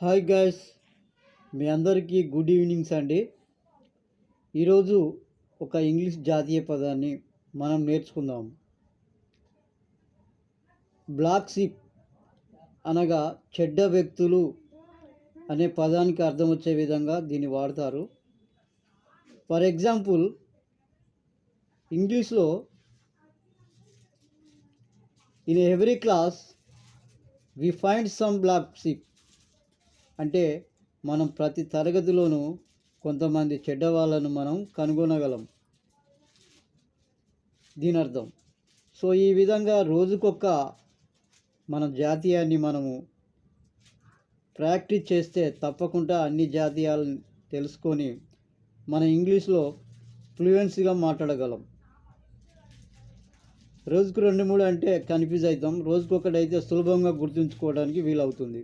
Hi guys. మీ అందరికీ good evenings అండి. ఈరోజు ఒక ఇంగ్లీష్ జాతీయ పదాన్ని మనం నేర్చుకుందాం. బ్లాక్ షిప్ అనగా చెడ్డ వ్యక్తులు అనే పదానికి అర్థం వచ్చే విధంగా దీన్ని వాడతారు. ఫర్ ఎగ్జాంపుల్ ఇంగ్లీష్లో in every class we find some black ship. అంటే మనం ప్రతి తరగతిలోనూ కొంతమంది చెడ్డవాళ్ళను మనం కనుగొనగలం. దీని అర్థం సో ఈ విధంగా రోజుకొక మన జాతీయాన్ని మనము ప్రాక్టీస్ చేస్తే తప్పకుండా అన్ని జాతీయాలను తెలుసుకొని మన ఇంగ్లీష్లో ఫ్లూయెన్సీగా మాట్లాడగలం. రోజుకు రెండు మూడు అంటే కన్ఫ్యూజ్ అవుతాం రోజుకొకటి అయితే సులభంగా గుర్తుంచుకోవడానికి వీలవుతుంది.